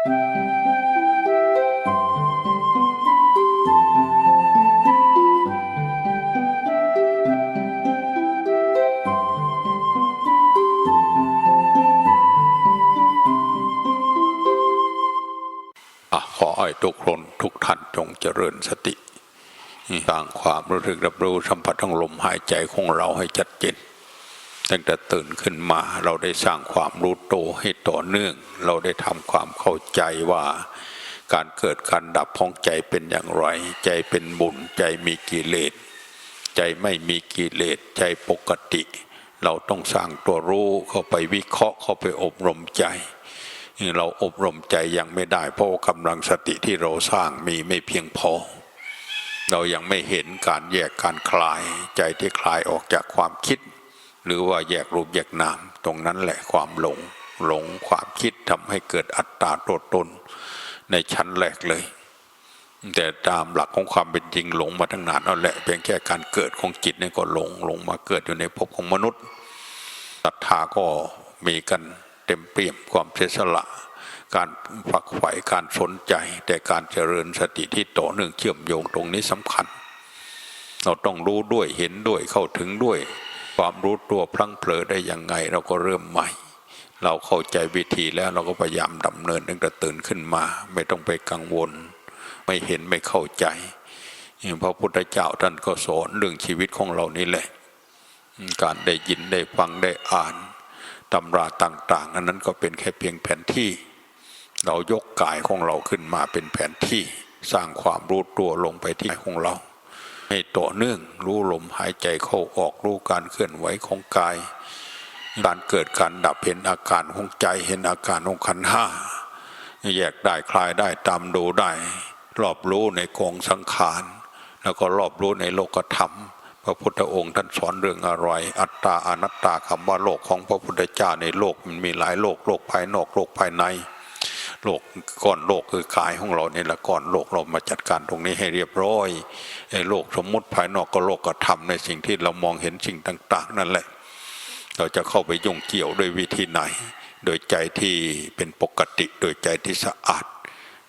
อ่อให้ทุกคนทุกท่านจงเจริญสติสร้างความรู้สึกรับรู้สัมผัสของลมหายใจของเราให้ชัดเจน ตั้งแต่ตื่นขึ้นมาเราได้สร้างความรู้โตวให้ต่อเนื่อง เราได้ทำความเข้าใจว่า การเกิดการดับของใจเป็นอย่างไร ใจเป็นบุญใจมีกิเลส ใจไม่มีกิเลสใจปกติ เราต้องสร้างตัวรู้เข้าไปวิเคราะห์เข้าไปอบรมใจเราอบรมใจยังไม่ได้ เพราะว่ากำลังสติที่เราสร้างมีไม่เพียงพอ เรายังไม่เห็นการแยกการคลาย ใจที่คลายออกจากความคิด หรือว่าแยกรูปแยกนาม ตรงนั้นแหละความหลง หลงความคิดทำให้เกิดอัตตาตัวตน ในชั้นแรกเลย แต่ตามหลักของความเป็นจริงหลงมาตั้งนานนั่นแหละเพียงแค่การเกิดของจิตนี่ก็หลงหลงมาเกิดอยู่ในภพของมนุษย์ศรัทธาก็มีกันเต็มเปี่ยมความเสียสละ การฝักใฝ่การสนใจ แต่การเจริญสติที่ต่อเนื่องเชื่อมโยงตรงนี้สำคัญ เราต้องรู้ด้วยเห็นด้วยเข้าถึงด้วย ความรู้ตัวพลั้งเผลอได้ยังไง เราก็เริ่มใหม่ เราเข้าใจวิธีแล้วเราก็พยายามดำเนินตั้งแต่ตื่นขึ้นมา ไม่ต้องไปกังวล ไม่เห็นไม่เข้าใจพระพุทธเจ้าท่านก็สอนเรื่องชีวิตของเรานี่แหละ การได้ยินได้ฟังได้อ่านตำราต่าง ๆ อันนั้นก็เป็นแค่เพียงแผนที่ เรายกกายของเราขึ้นมาเป็นแผนที่ สร้างความรู้ตัวลงไปที่ของเรา ให้ต่อเนื่อง รู้ลมหายใจเข้าออกรู้การเคลื่อนไหวของกาย การเกิดการดับเห็นอาการของใจเห็นอาการของขันห้าแยกได้คลายได้ตามดูได้ รอบรู้ในกองสังขาร แล้วก็รอบรู้ในโลกธรรม พระพุทธองค์ท่านสอนเรื่องอะไร อัตตาอนัตตาคำว่าโลกของพระพุทธเจ้าในโลกมันมีหลายโลกโลกภายนอกโลกภายใน โลกก้อนโลกคือกายของเราเนี่ยละก้อนโลกเรามาจัดการตรงนี้ให้เรียบร้อยไอ้โลกสมมุติภายนอกก็โลกธรรมในสิ่งที่เรามองเห็นสิ่งต่าง ๆ นั่นแหละ เราจะเข้าไปยุ่งเกี่ยวด้วยวิธีไหน โดยใจที่เป็นปกติโดยใจที่สะอาด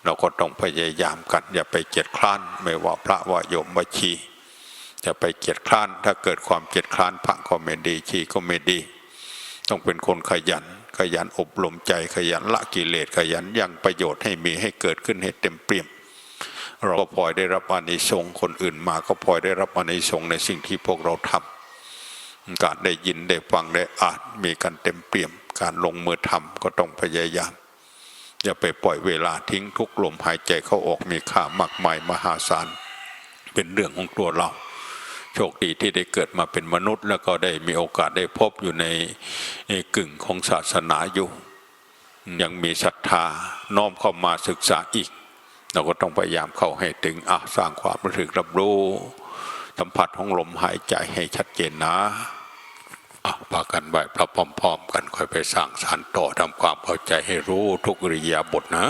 เราก็ต้องพยายามกันอย่าไปเกียจคร้านไม่ว่าพระว่าโยมว่าชีจะไปเกียจคร้านถ้าเกิดความเกียจคร้านพระก็ไม่ดีชีก็ไม่ดี ต้องเป็นคนขยัน ขยันอบรมใจขยันละกิเลสขยันยังประโยชน์ให้มีให้เกิดขึ้นให้เต็มเปี่ยม เราก็พลอยได้รับอานิสงส์คนอื่นมาก็พลอยได้รับอานิสงส์ในสิ่งที่พวกเราทำการได้ยินได้ฟังได้อ่านมีกันเต็มเปี่ยม การลงมือทำก็ต้องพยายาม อย่าไปปล่อยเวลาทิ้งทุกลมหายใจเข้าออกมีค่ามากมายมหาศาลเป็นเรื่องของตัวเรา โชคดีที่ได้เกิดมาเป็นมนุษย์ แล้วก็ได้มีโอกาสได้พบอยู่ในกึ่งของศาสนาอยู่ ยังมีศรัทธาน้อมเข้ามาศึกษาอีก เราก็ต้องพยายามเข้าให้ถึงอะสร้างความรู้สึกรับรู้สัมผัสของลมหายใจให้ชัดเจนนะอะพากันไหวพระพร้อม ๆ กันค่อยไปสร้างสารต่อทำความเข้าใจให้รู้ทุกริยาบถนะ